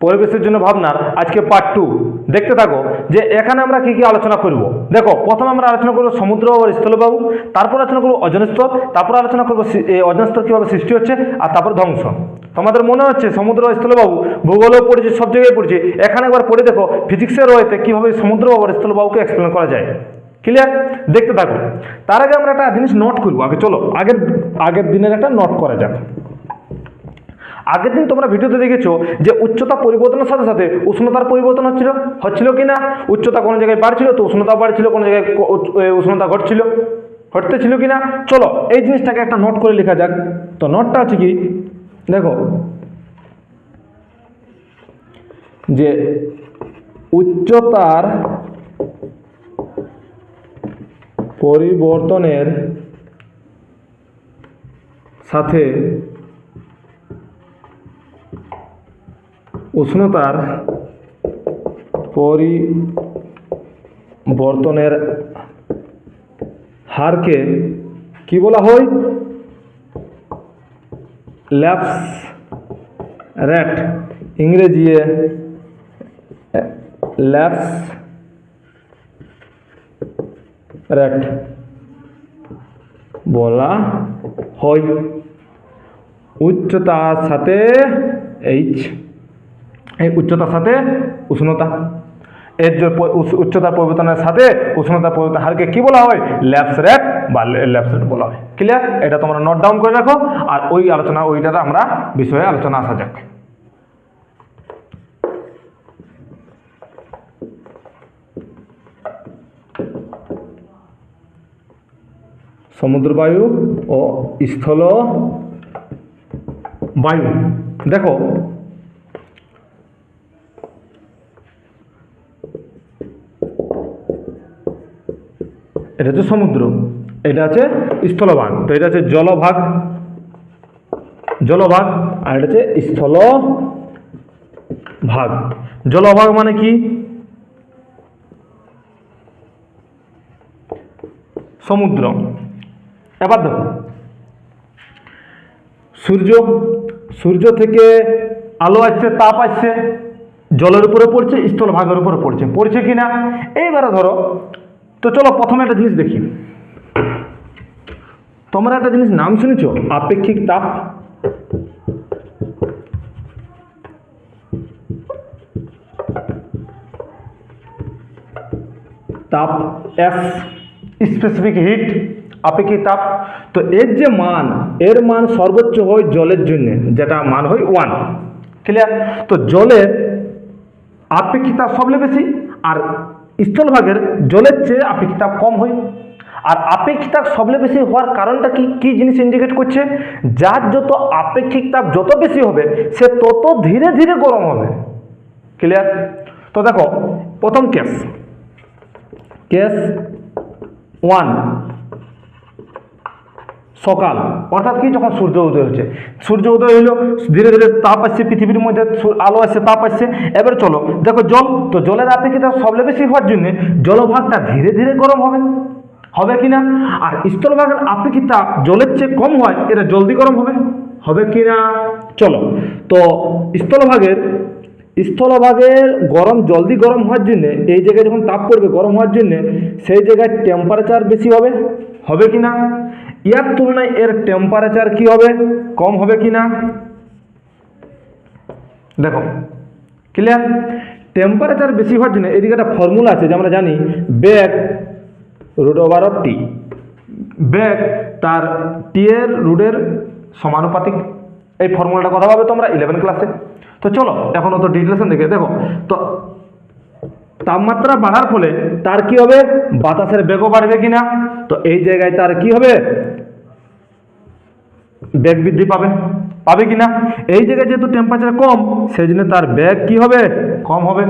পরিবেশের জন্য ভাবনার আজকে পার্ট টু দেখতে থাকো যে এখানে আমরা কি কি আলোচনা করব। দেখো প্রথমে আমরা আলোচনা করব সমুদ্র ও স্থলবায়ু তারপর আলোচনা করব অজন স্তর তারপর আলোচনা করব এ, কীভাবে সৃষ্টি হচ্ছে আর তারপর ধ্বংস। তোমাদের মনে হচ্ছে সমুদ্র ও স্থলবায়ু ভূগোলেও পড়েছে সব জায়গায় পড়েছে। এখানে একবার পড়ে দেখো ফিজিক্সের রয়েতে কীভাবে সমুদ্র ও স্থলবায়ুকে এক্সপ্লেন করা যায়। ক্লিয়ার দেখতে থাকো। তার আগে আমরা একটা জিনিস নোট করব। আগে চলো আগের আগের দিনের একটা নোট করা যাক। আগের দিন তোমরা ভিডিওতে দেখেছ যে উচ্চতা পরিবর্তনের সাথে সাথে উষ্ণতার পরিবর্তন হচ্ছিল? হচ্ছিল কি না? উচ্চতা কোনো জায়গায় বাড়ছিল তো উষ্ণতা বাড়ছিল, কোনো জায়গায় উষ্ণতা ঘটছিল। ঘটতেছিল কি না? চলো, এই জিনিসটাকে একটা নোট করে লেখা যাক। তো নোটটা আছে কি? দেখো। যে উচ্চতার পরিবর্তনের সাথে উষ্ণতার পরিবর্তনের হারকে কি বলা হয়? ল্যাপস রেট ইংরেজি ল্যাপস র্যাট বলা হয়। উচ্চতার সাথে এইচ এই উচ্চতার সাথে উষ্ণতা। এর উচ্চতার পরিবর্তনের সাথে উষ্ণতার পরিবর্তন হারকে কি বলা হয়? ল্যাপস রেট বা ল্যাপস রেট বলা হয়। ক্লিয়ার এটা তোমরা নোট ডাউন করে রাখো। আর ওই আলোচনা ওইটাতে আমরা বিষয়ে আলোচনা আসা যাক। সমুদ্র বায়ু ও স্থল বায়ু। দেখো এটা হচ্ছে সমুদ্র, এটা আছে স্থলভাগ, তো এটা হচ্ছে জলভাগ জলভাগ, আর এটা হচ্ছে স্থল ভাগ জলভাগ মানে কি? সমুদ্র। এবার দেখো, সূর্য সূর্য থেকে আলো আসছে, তাপ আসছে, জলের উপরে পড়ছে, স্থলভাগের উপরে পড়ছে। পড়ছে কি না এইবারে ধরো তো চলো প্রথমে একটা জিনিস দেখি। তোমরা একটা জিনিস নাম শুনেছো? আপেক্ষিক তাপ? তাপ এস স্পেসিফিক হিট আপেক্ষিক তাপ। তো এর যে মান, এর মান সর্বোচ্চ হয় জলের জন্য, যেটা মান হয় ওয়ান ক্লিয়ার তো জলের আপেক্ষিক তাপ সবলে বেশি, আর স্থলভাগের জলের চেয়ে আপেক্ষিক তাপ কম হয়। আর আপেক্ষিক তাপ সবলে বেশি হওয়ার কারণটা কি? কী জিনিস ইন্ডিকেট করছে? যার যত আপেক্ষিক তাপ যত বেশি হবে, সে তত ধীরে ধীরে গরম হবে। ক্লিয়ার তো দেখো, প্রথম কেস কেস ওয়ান সকাল, অর্থাৎ কি? যখন সূর্য উদয় হচ্ছে। সূর্য উদয় হইল, ধীরে ধীরে তাপ আসছে পৃথিবীর মধ্যে আলো আসছে, তাপ আসছে। এবার চলো, দেখো জল, তো জলের আপেক্ষিকতা সবলে বেশি হওয়ার জন্য জলভাগটা ধীরে ধীরে গরম হবে। হবে কি না? আর স্থলভাগের আপেক্ষিকতা জলের চেয়ে কম হয়, এটা জলদি গরম হবে। হবে কি না? চলো, তো স্থলভাগের স্থলভাগের গরম জলদি গরম হওয়ার জন্যে, এই জায়গায় যখন তাপ পড়বে গরম হওয়ার জন্যে, সেই জায়গায় টেম্পারেচার বেশি হবে। হবে কি না? ইয়ার তুলনায় এর টেম্পারেচার কি হবে? কম হবে কি না? দেখো ক্লিয়ার টেম্পারেচার বেশি হওয়ার জন্য এদিকে একটা ফর্মুলা আছে, যে আমরা জানি bag root over of T bag তার টি এর রুটের সমানুপাতিক। এই ফর্মুলাটা কথা পাবে তোমরা ইলেভেন ক্লাসে তো চলো, এখন অত ডিটেলসন দেখে, দেখো, তো তাপমাত্রা বাড়ার ফলে তার কি হবে? বাতাসের বেগও বাড়বে কিনা তো এই জায়গায় তার কি হবে? বেগ বৃদ্ধি পাবে? পাবে কিনা এই জায়গায় যেহেতু টেম্পারেচার কম সেই জন্য তার বেগ কি হবে? কম হবে।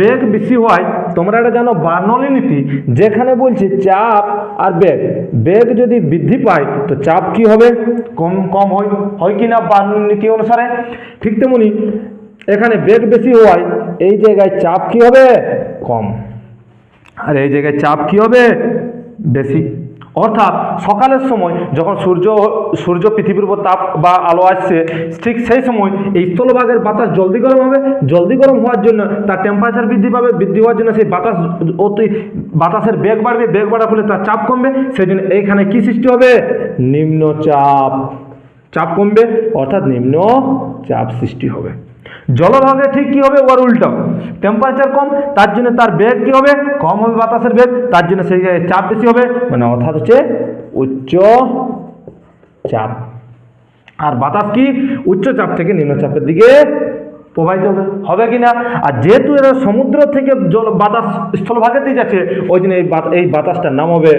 বেগ বেশি হওয়ায় তোমরা এটা জানো বার্নলি নীতি যেখানে বলছি চাপ আর বেগ বেগ যদি বৃদ্ধি পায়, তো চাপ কি হবে? কম কম হয়। হয় কি না বার্নলি নীতি অনুসারে? ঠিক তেমনি এখানে বেগ বেশি হওয়ায় এই জায়গায় চাপ কি হবে? কম। আর এই জায়গায় চাপ কি হবে? বেশি। অর্থাৎ সকালের সময় যখন সূর্য সূর্য পৃথিবীর উপর তাপ বা আলো আসছে, ঠিক সেই সময় এই স্থলভাগের বাতাস জলদি গরম হবে। জলদি গরম হওয়ার জন্য তার টেম্পারেচার বৃদ্ধি পাবে, বৃদ্ধি হওয়ার জন্য সেই বাতাস অতি, বাতাসের বেগ বাড়বে, বেগ বাড়ার ফলে তার চাপ কমবে। সেই জন্য এইখানে কী সৃষ্টি হবে? নিম্নচাপ। চাপ কমবে, অর্থাৎ নিম্ন চাপ সৃষ্টি হবে। জলভাগে ঠিক কি হবে? ওর উল্টো। টেম্পারেচার কম, তার জন্য তার বেগ কি হবে? কম হবে বাতাসের বেগ, তার জন্য সেই জায়গায় চাপ বেশি হবে। মানে অর্থাৎ হচ্ছে উচ্চ চাপ। আর বাতাস কি? উচ্চ চাপ থেকে নিম্নচাপের দিকে প্রবাহিত হবে। হবে কি না? আর যেহেতু এরা সমুদ্র থেকে জল, বাতাস স্থলভাগের দিকে যাচ্ছে, ওই জন্য এই এই বাতাসটার নাম হবে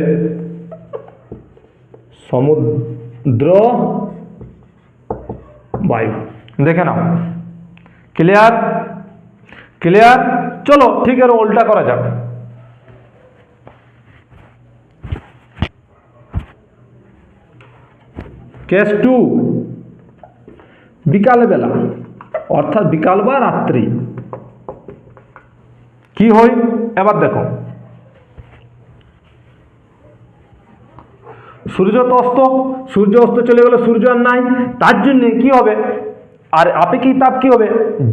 সমুদ্র বায়ু। দেখে নাও। ক্লিয়ার ক্লিয়ার চলো ঠিক আছে উল্টা করা যাক। কেস টু বিকালবেলা অর্থাৎ বিকাল বা রাত্রি। কি হয়? এবার দেখো। সূর্য তো অস্ত, সূর্য অস্ত চলে গেলে সূর্য আর নাই, তার জন্য কি হবে? আর আপেক্ষিক তাপ কি হবে?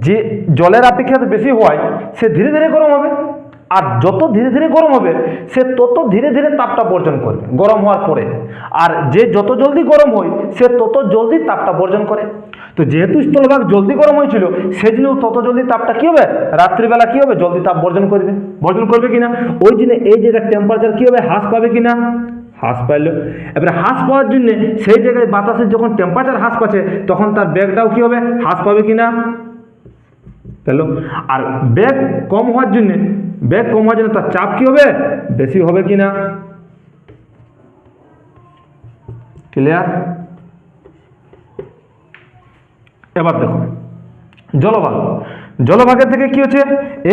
যে জলের আপেক্ষিক বেশি হওয়ায় সে ধীরে ধীরে গরম হবে। আর যত ধীরে ধীরে গরম হবে, সে তত ধীরে ধীরে তাপটা বর্জন করবে, গরম হওয়ার পরে। আর যে যত জলদি গরম হয়, সে তত জলদি তাপটা বর্জন করে। তো যেহেতু স্থলভাগ জলদি গরম হয়েছিল, সেজন্য তত জলদি তাপটা কী হবে? রাত্রিবেলা কী হবে? জলদি তাপ বর্জন করবে। বর্জন করবে কিনা? ওই জন্য এই জায়গার টেম্পারেচার কী হবে? হ্রাস পাবে কিনা? হ্রাস পাইল। এবারে হ্রাস পাওয়ার জন্য সেই জায়গায় বাতাসের যখন টেম্পারেচার হ্রাস পাচ্ছে, তখন তার ব্যাগটাও কি হবে? হ্রাস পাবে কি না পেল। আর ব্যাগ কম হওয়ার জন্য ব্যাগ কম হওয়ার জন্য তার চাপ কি হবে? বেশি হবে কি না ক্লিয়ার এবার দেখো জলভাগ জলভাগের থেকে কি হচ্ছে?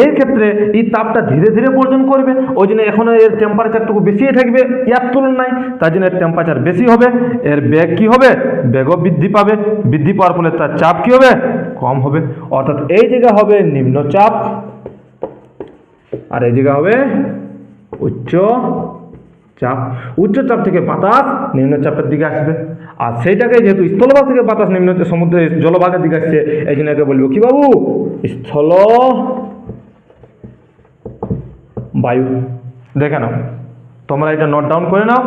এই ক্ষেত্রে এই তাপটা ধীরে ধীরে বর্জন করবে, ওই জন্য এখন এর টেম্পারেচারটুকু বেশি থাকবে, ইয়ার তুলনায় তার জন্য এর টেম্পারেচার বেশি হবে। এর বেগ কি হবে? বেগও বৃদ্ধি পাবে। বৃদ্ধি পাওয়ার ফলে তার চাপ কি হবে? কম হবে। অর্থাৎ এই জায়গা হবে নিম্নচাপ আর এই জায়গা হবে উচ্চ চাপ। উচ্চ চাপ থেকে বাতাস নিম্নচাপের দিকে আসবে। আর সেইটাকে যেহেতু স্থলভাগ থেকে বাতাস নিম্ন সমুদ্রে জলভাগের দিকে আসছে, এই জন্য একে বলব কি বাবু? স্থল বায়ু। দেখে নাও, তোমরা এটা নোট ডাউন করে নাও।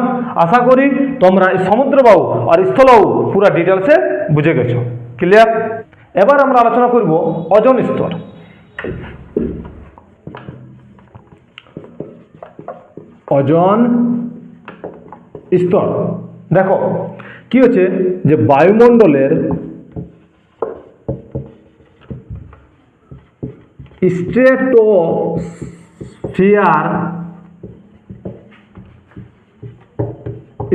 আশা করি তোমরা সমুদ্র বায়ু আর স্থল বায়ু পুরো ডিটেলসে বুঝে গেছো। ক্লিয়ার এবার আমরা আলোচনা করব অজন স্তর। অজন স্তর। দেখো কি হচ্ছে? যে বায়ুমণ্ডলের স্ট্রেটোস্ফিয়ার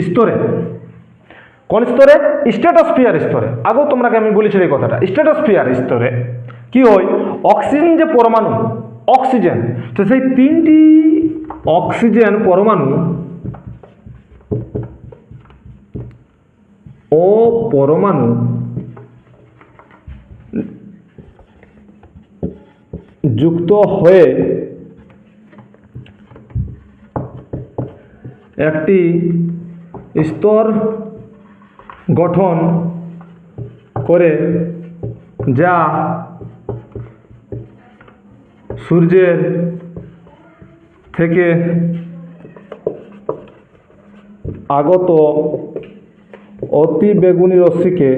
স্তরে, কোন স্তরে? স্ট্রেটোস্ফিয়ার স্তরে। আগেও তোমরাকে আমি বলেছি এই কথাটা। স্ট্রেটোস্ফিয়ার স্তরে কি হয়? অক্সিজেন যে পরমাণু, অক্সিজেন, তো সেই তিনটি অক্সিজেন পরমাণু ও পরমাণু যুক্ত হয়ে একটি স্তর গঠন করে যা সূর্যের থেকে আগত অতি বেগুনি রশ্মিকে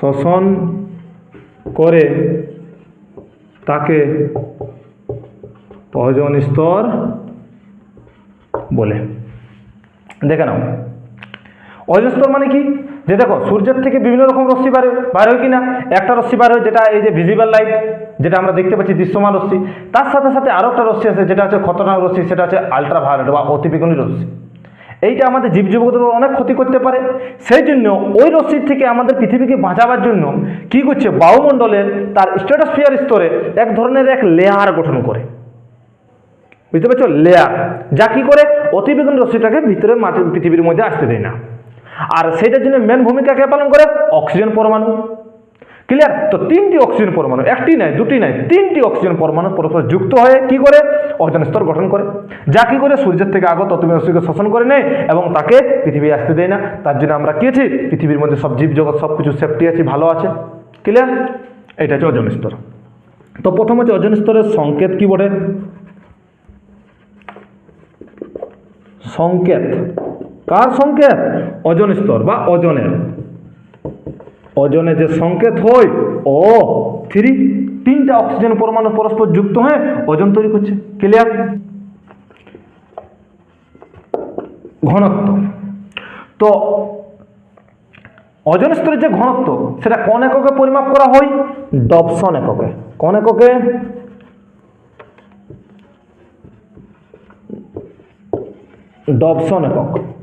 শোষণ করে তাকে ওজন স্তর বলে। দেখে নাও। ওজন স্তর মানে কি? যে দেখো, সূর্যের থেকে বিভিন্ন রকম রশ্মি বার বার হয় কি না একটা রশ্মি বার হয় যেটা এই যে ভিজিবল লাইট যেটা আমরা দেখতে পাচ্ছি দৃশ্যমান রশ্মি। তার সাথে সাথে আরও একটা রশ্মি আছে, যেটা হচ্ছে খতরনাক রশ্মি, সেটা হচ্ছে আলট্রা ভায়োলেট বা অতিবেগুনি রশ্মি। এইটা আমাদের জীবজগতের অনেক ক্ষতি করতে পারে। সেই জন্য ওই রশ্মির থেকে আমাদের পৃথিবীকে বাঁচাবার জন্য কি করছে? বায়ুমণ্ডলের তার স্ট্রেটোস্ফিয়ার স্তরে এক ধরনের এক লেয়ার গঠন করে। বুঝতে পারছ? লেয়ার যা কি করে? অতিবেগুনি রশ্মিটাকে ভিতরে মাটি পৃথিবীর মধ্যে আসতে দেয় না। আর সেটার জন্য মেন ভূমিকা কে পালন করে? অক্সিজেন পরমাণু। ক্লিয়ার তো তিনটি অক্সিজেন পরমাণু, একটি নাই, দুটি নাই, তিনটি অক্সিজেন পরমাণু পরস্পর যুক্ত হয়ে কি করে? ওজন স্তর গঠন করে। যা কি করে সূর্যের থেকে আগত রশ্মিকে শোষণ করে নেয় এবং তাকে পৃথিবী আসতে দেয় না। তার জন্য আমরা কি আছি? পৃথিবীর মধ্যে সব জীব জগৎ সব কিছু সেফটি আছে, ভালো আছে। ক্লিয়ার এটা হচ্ছে ওজন স্তর। তো প্রথম হচ্ছে ওজন স্তরের সংকেত কি বলে সংকেত। কার সংকেত? ওজন স্তর বা ওজনের অজনে যে সংকেত হয় ও থ্রি, তিনটা অক্সিজেন পরমাণু পরস্পর যুক্ত হয়ে ওজন তৈরি করছে। ক্লিয়ার ঘনত্ব। তো, অজন স্তরের যে ঘনত্ব, সেটা কোন এককে পরিমাপ করা হয়? ডবসন এককে। কোন এককে? ডবসন একক।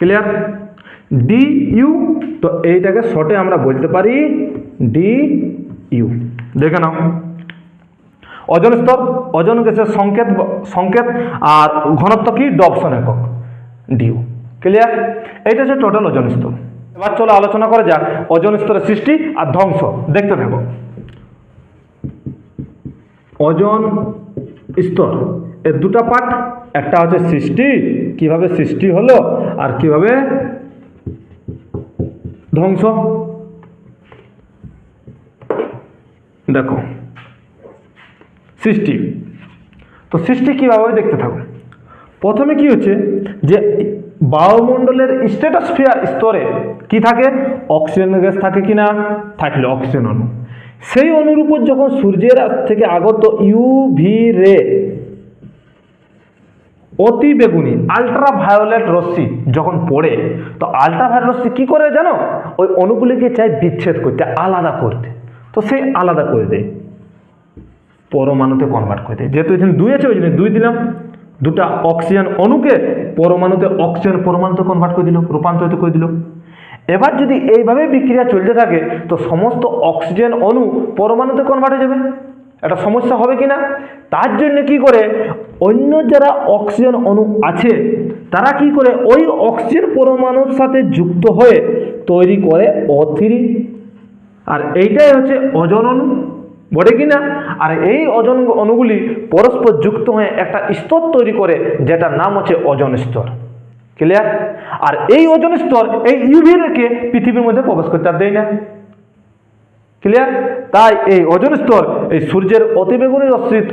ক্লিয়ার ডি ইউ তো এইটাকে শর্টে আমরা বলতে পারি ডি ইউ দেখে নাও। ওজন স্তর ওজন গেছে সংকেত সংকেত আর ঘনত্ব কি? ডবসন একক। ডিউ ক্লিয়ার এইটা হচ্ছে টোটাল ওজন স্তর। এবার চলো আলোচনা করা যাক ওজন স্তরের সৃষ্টি আর ধ্বংস। দেখতে থাকো। ওজন স্তর, এর দুটা পার্ট একটা হচ্ছে সৃষ্টি। কীভাবে সৃষ্টি হলো? আর কীভাবে? ধ্বংস। দেখো, সৃষ্টি। তো সৃষ্টি কীভাবে দেখতে থাকো প্রথমে কি হচ্ছে যে বায়ুমণ্ডলের স্ট্যাটাসফিয়ার স্তরে কি থাকে? অক্সিজেন গ্যাস থাকে কি না থাকলে অক্সিজেন অণু। সেই অনুরূপ যখন সূর্যের থেকে আগত ইউভি রে অতি বেগুনি আলট্রা ভায়োলেট রশ্মি যখন পড়ে, তো আলট্রা ভায়োলেট রশ্মি কী করে জানো? ওই অণুগুলিকে চাই বিচ্ছেদ করতে, আলাদা করতে। তো সেই আলাদা করে দেয়, পরমাণুতে কনভার্ট করে দেয়। যেহেতু এখানে দুই আছে, ওই জন্য দুই দিলাম। দুটা অক্সিজেন অণুকে পরমাণুতে অক্সিজেন পরমাণুতে কনভার্ট করে দিল, রূপান্তরিত করে দিল। এবার যদি এইভাবে বিক্রিয়া চলতে থাকে, তো সমস্ত অক্সিজেন অণু পরমাণুতে কনভার্ট হয়ে যাবে। একটা সমস্যা হবে কি না তার জন্য কি করে? অন্য যারা অক্সিজেন অণু আছে, তারা কি করে? ওই অক্সিজেন পরমাণুর সাথে যুক্ত হয়ে তৈরি করে অথিরি আর এইটাই হচ্ছে ওজন অণু। বটে কি না আর এই ওজন অণুগুলি পরস্পর যুক্ত হয়ে একটা স্তর তৈরি করে, যেটার নাম হচ্ছে ওজন স্তর। ক্লিয়ার আর এই ওজন স্তর এই ইউভি রেখে পৃথিবীর মধ্যে প্রবেশ করতে আর দেয় না। ক্লিয়ার তাই এই ওজন স্তর, এই সূর্যের অতিবেগুনি রশ্মির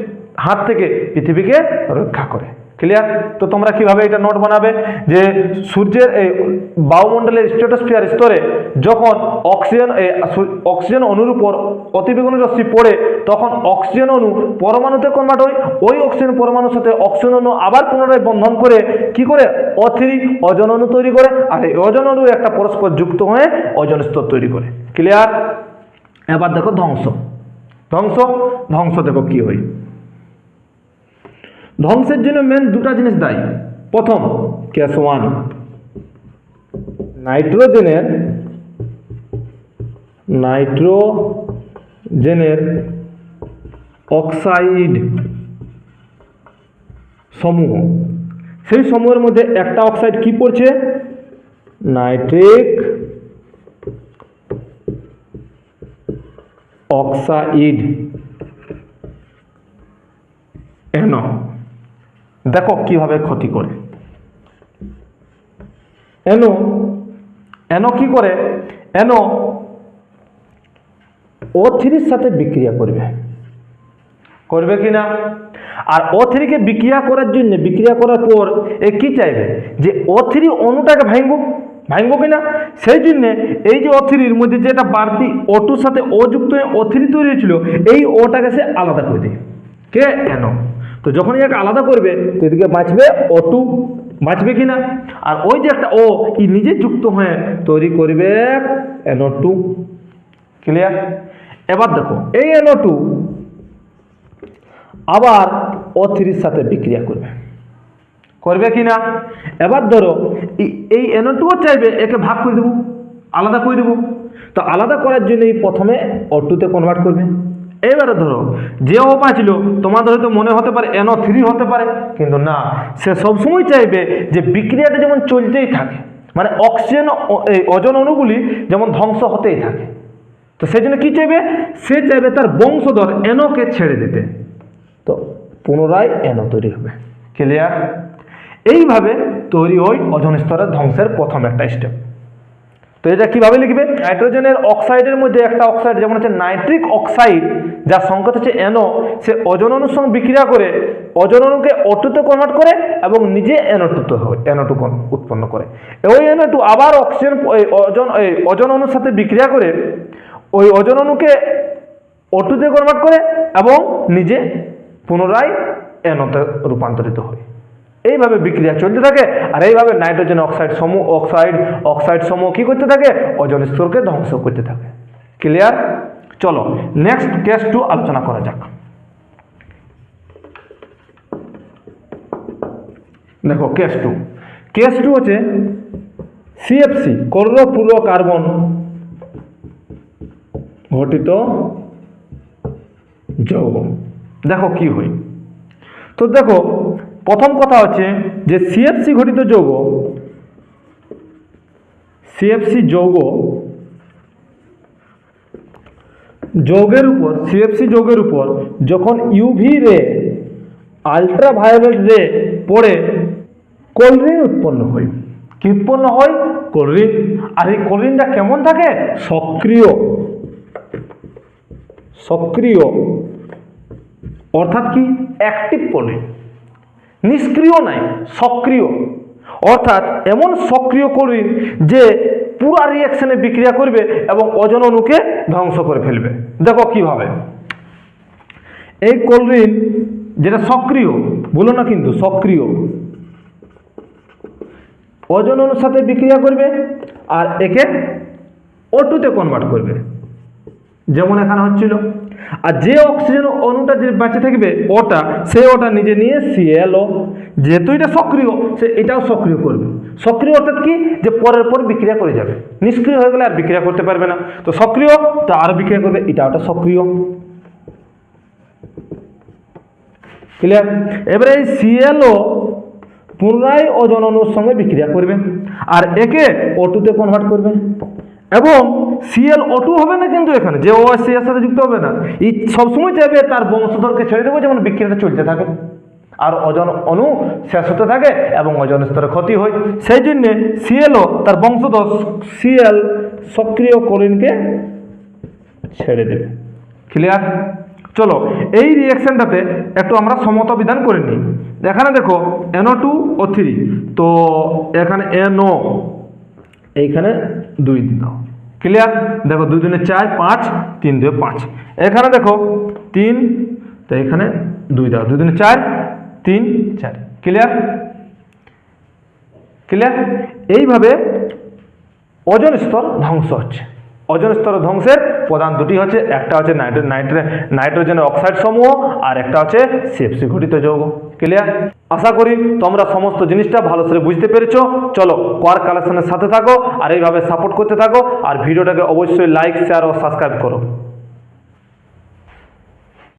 হাত থেকে পৃথিবীকে রক্ষা করে। ক্লিয়ার তো তোমরা কীভাবে এটা নোট বানাবে? যে সূর্যের এই বায়ুমণ্ডলের স্ট্রেটোস্ফিয়ার স্তরে যখন অক্সিজেন অক্সিজেন অণুর উপর অতিবেগুনি রশ্মি পড়ে, তখন অক্সিজেন অণু পরমাণুতে কনভার্ট হয়। ওই অক্সিজেন পরমাণুর সাথে অক্সিজেন অণু আবার পুনরায় বন্ধন করে কি করে? অথ্রি অজন অণু তৈরি করে। আর এই অজন অণু একটা পরস্পর যুক্ত হয়ে অজন স্তর তৈরি করে। ক্লিয়ার এবার দেখো ধ্বংস। ধ্বংস? ধ্বংস দেখো কি হয়। ধ্বংসের জন্য মেন দুটা জিনিস দায়ী। প্রথম ক্যাস ওয়ান নাইট্রোজেনের নাইট্রোজেনের অক্সাইড সমূহ। সেই সমূহের মধ্যে একটা অক্সাইড কি পড়ছে? Nitric oxide. এন দেখো কীভাবে ক্ষতি করে। এন এন কি করে? এন ও থ্রির সাথে বিক্রিয়া করবে। করবে কি না? আর ও থ্রিকে বিক্রিয়া করার জন্য, বিক্রিয়া করার পর এ কি চাইবে? যে ও থ্রি অণুটাকে ভাঙব ভাঙব কি না সেই জন্যে এই যে অথিরির থ্রির মধ্যে যেটা বাড়তি ও টুর সাথে অযুক্ত হয়ে ও থ্রি তৈরি হয়েছিল, এই ওটাকে সে আলাদা করে দেয়। কে? এন তো যখন একে আলাদা করবে, তো এদিকে বাঁচবে অটু, বাঁচবে কি না আর ওই যে একটা ও ই নিজে যুক্ত হয়ে তৈরি করবে এনও টু ক্লিয়ার এবার দেখো, এই এনও টু আবার ও থ্রির সাথে বিক্রিয়া করবে। করবে কি না এবার ধরো, এই- এনও টুও চাইবে, একে ভাগ করে দেবো, আলাদা করে দেবো। তো আলাদা করার জন্য এই প্রথমে অটুতে কনভার্ট করবে। এবারে ধরো, যে ও পাচ্ছিল তোমাদের হয়তো মনে হতে পারে এনও থ্রি হতে পারে, কিন্তু না, সে সবসময় চাইবে যে বিক্রিয়াটা যেমন চলতেই থাকে মানে অক্সিজেন এই ওজন অণুগুলি যেমন ধ্বংস হতেই থাকে। তো সেই জন্য কী চাইবে? সে চাইবে তার বংশধর এনকে ছেড়ে দিতে। তো পুনরায় এনো তৈরি হবে। ক্লিয়ার এইভাবে তৈরি হয় অজন স্তরের ধ্বংসের প্রথম একটা স্টেপ তো এটা কীভাবে লিখবে? নাইট্রোজেনের অক্সাইডের মধ্যে একটা অক্সাইড, যেমন হচ্ছে নাইট্রিক অক্সাইড, যার সংকেত হচ্ছে এনো সে অণুর সঙ্গে বিক্রিয়া করে অণুকে অটুতে কনভার্ট করে এবং নিজে এনোটুতে হয় এনোটু উৎপন্ন করে। ওই এনোটু আবার অক্সিজেন এই ওজন অণুর সাথে বিক্রিয়া করে, ওই অণুকে অটুতে কনভার্ট করে এবং নিজে পুনরায় এনোতে রূপান্তরিত হয়। এইভাবে বিক্রিয়া চলতে থাকে, আর এইভাবে নাইট্রোজেন অক্সাইড সমূহ, অক্সাইড অক্সাইড সমূহ কী করতে থাকে? ওজন স্তরকে ধ্বংস করতে থাকে। ক্লিয়ার চলো নেক্সট কেস টু আলোচনা করা যাক। দেখো কেস টু কেস টু হচ্ছে সিএফসি ক্লোরোফ্লুরো কার্বন ঘটিত যৌগ। দেখো কি হয়। তো দেখো প্রথম কথা হচ্ছে যে সিএফসি ঘটিত যৌগ সিএফসি যৌগ, যৌগের উপর সিএফসি যৌগের উপর যখন ইউভি রে আলট্রাভায়োলেট রে পড়ে কোলরিন উৎপন্ন হয়। কি উৎপন্ন হয়? কোলরিন আর এই কোলরিনটা কেমন থাকে? সক্রিয়। সক্রিয়। অর্থাৎ কি? অ্যাক্টিভ কোলরিন নিষ্ক্রিয় নাই, সক্রিয়। অর্থাৎ এমন সক্রিয় কোলরিন যে পুরা রিয়াকশনে বিক্রিয়া করবে এবং ওজন অণুকে ধ্বংস করে ফেলবে। দেখো কীভাবে। এই কোলরিন যেটা সক্রিয়, বলো না কিন্তু সক্রিয় ওজন অণুর সাথে বিক্রিয়া করবে আর একে ওটুতে কনভার্ট করবে। যেমন এখানে হচ্ছিল, আর যে অক্সিজেন অণুটা যে বেঁচে থাকবে, ওটা, সে ওটা নিজে নিয়ে সিএলও যেহেতু এটা সক্রিয়, সে এটাও সক্রিয় করবে। সক্রিয় অর্থাৎ কি? যে পরের পর বিক্রিয়া করে যাবে। নিষ্ক্রিয় হয়ে গেলে আর বিক্রিয়া করতে পারবে না। তো সক্রিয়, তো আরও বিক্রিয়া করবে, এটা ওটা সক্রিয়। ক্লিয়ার এবারে এই সিএলও পুনরায় ওজন অণুর সঙ্গে বিক্রিয়া করবে, আর একে ওটুতে কনভার্ট করবে। এবং সিএল ওটু হবে না কিন্তু এখানে? যে ও সি এর সাথে যুক্ত হবে না। এই সবসময় চাইবে তার বংশধরকে ছেড়ে দেবো, যেমন বিক্রিয়াটা চলতে থাকে। আর ওজন অণু শেষ হতে থাকে এবং ওজন স্তরে ক্ষতি হয়। সেই জন্যে সিএলও তার বংশধর সিএল সক্রিয় কোলিনকে ছেড়ে দেবে। ক্লিয়ার চলো, এই রিয়াকশনটাতে একটু আমরা সমতা বিধান করে নিই। এখানে দেখো এনও টু ও থ্রি তো এখানে এনও এইখানে দুই দিন ক্লিয়ার দেখো দুই দিনে চার, পাঁচ, তিন দুই, পাঁচ। এখানে দেখো তিন, তো এখানে দুই দাও। দুই দিনে চার, তিন, চার। ক্লিয়ার ক্লিয়ার এইভাবে ওজন স্তর ধ্বংস হচ্ছে। ওজন স্তর ধ্বংসের প্রধান দুটি হচ্ছে, একটা হচ্ছে নাইট্রো নাইট্রে নাইট্রোজেনের অক্সাইড সমূহ, আর একটা হচ্ছে সিএফসি ঘটিত যৌগ। ক্লিয়ার আশা করি তোমরা সমস্ত জিনিসটা ভালো করে বুঝতে পেরেছ। চলো কোয়ার কালেকশনের সাথে থাকো আর এইভাবে সাপোর্ট করতে থাকো। আর ভিডিওটাকে অবশ্যই লাইক শেয়ার ও সাবস্ক্রাইব করো।